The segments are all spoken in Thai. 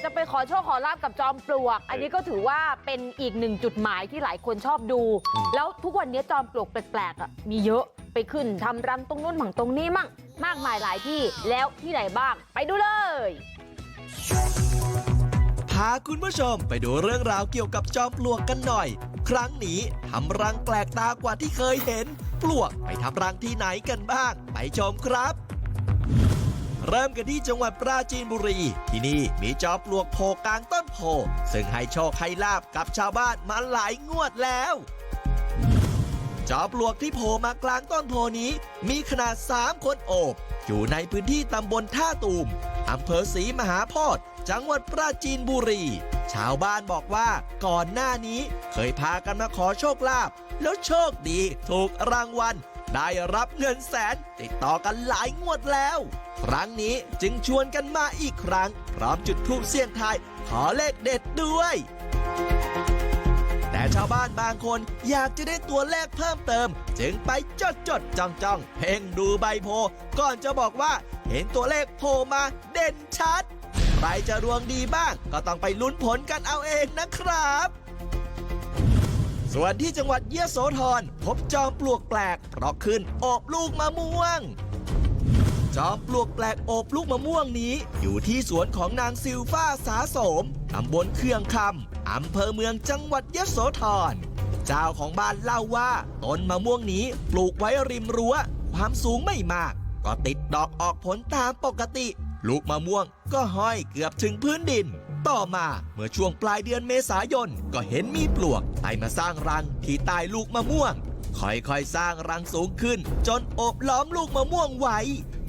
ากจะไปขอโชคขอลาบกับจอมปลวก อันนี้ก็ถือว่าเป็นอีกหนึ่งจุดหมายที่หลายคนชอบดู แล้วทุกวันนี้จอมปลวกแปลกๆอะมีเยอะไปขึ้นทำรังตรงนู้นมั่งตรงนี้มั่งมากมายหลายที่แล้วที่ไหนบ้าง ไปดูเลยพาคุณผู้ชมไปดูเรื่องราวเกี่ยวกับจอมปลวกกันหน่อย ครั้งนี้ทำรังแปลกตากว่าที่เคยเห็น ปลวกไปทำรังที่ไหนกันบ้าง ไปชมครับ เริ่มกันที่จังหวัดปราจีนบุรี ที่นี่มีจอมปลวกโผล่กลางต้นโพซึ่งให้โชคให้ลาบกับชาวบ้านมาหลายงวดแล้วจอมปลวกที่โผล่มากลางต้นโพนี้ มีขนาด 3 คนโอบ อยู่ในพื้นที่ตำบลท่าตูมอำเภอศรีมหาโพธิ์จังหวัดปราจีนบุรี ชาวบ้านบอกว่าก่อนหน้านี้เคยพากันมาขอโชคลาภแล้วโชคดีถูกรางวัล ได้รับเงินแสนติดต่อกันหลายงวดแล้ว ครั้งนี้จึงชวนกันมาอีกครั้ง พร้อมจุดธูปเสี่ยงทายขอเลขเด็ดด้วย แต่ชาวบ้านบางคนอยากจะได้ตัวเลขเพิ่มเติม จึงไปจดจดจ้องจ้องเพ่งดูใบโพ ก่อนจะบอกว่าเห็นตัวเลขโผล่มาเด่นชัด ใครจะดวงดีบ้างก็ต้องไปลุ้นผลกันเอาเองนะครับ ส่วนที่จังหวัดเยโสธรพบจอมปลวกแปลกเพราะขึ้นโอบลูกมะม่วง จอมปลวกแปลกโอบลูกมะม่วงนี้ อยู่ที่สวนของนางซิลฟ้าสาโสมตำบลเครืองคำอำเภอเมืองจังหวัดยโสธรเจ้าของบ้านเล่าว่าต้นมะม่วงนี้ปลูกไว้ริมรั้ว ความสูงไม่มาก ก็ติดดอกออกผลตามปกติ ลูกมะม่วงก็ห้อยเกือบถึงพื้นดิน ต่อมาเมื่อช่วงปลายเดือนเมษายนก็เห็นมีปลวกไต่มาสร้างรังที่ใต้ลูกมะม่วง ค่อยๆสร้างรังสูงขึ้น จนโอบล้อมลูกมะม่วงไว้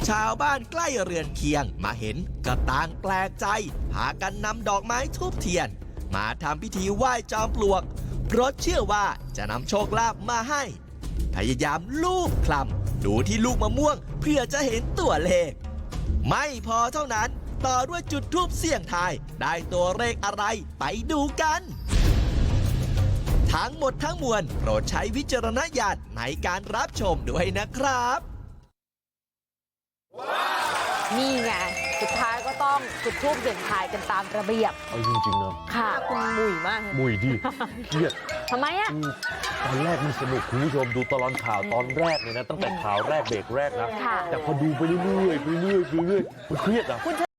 ชาวบ้านใกล้เรือนเคียงมาเห็นก็ต่างแปลกใจ พากันนำดอกไม้ทูบเทียน มาทำพิธีไหว้จอมปลวก เพราะเชื่อว่าจะนำโชคลาภมาให้ พยายามลูบคลำดูที่ลูกมะม่วง เพื่อจะเห็นตัวเลข ไม่พอเท่านั้น ต่อด้วยจุดทูบเสี่ยงทายได้ตัวเลขอะไรไปดูกันทั้งหมดทั้งมวลโปรดใช้วิจารณญาณในการรับชมด้วยนะครับนี่ไงสุดท้ายก็ต้องจุดทูบเสียงทายกันตามระเบียบเอาจริงๆนะค่ะคุณหมุยมากมุยดิเครียดทำไมอะอืมตอนแรกมันสนุกคุณผู้ชมดูตลอดข่าวตอนแรกเลยนะตั้งแต่ข่าวแรกเบรกแรกนะค่ะแต่พอดูไปเรื่อยๆไปเรื่อยๆไปเรื่อยๆมันเครียดอะคุณ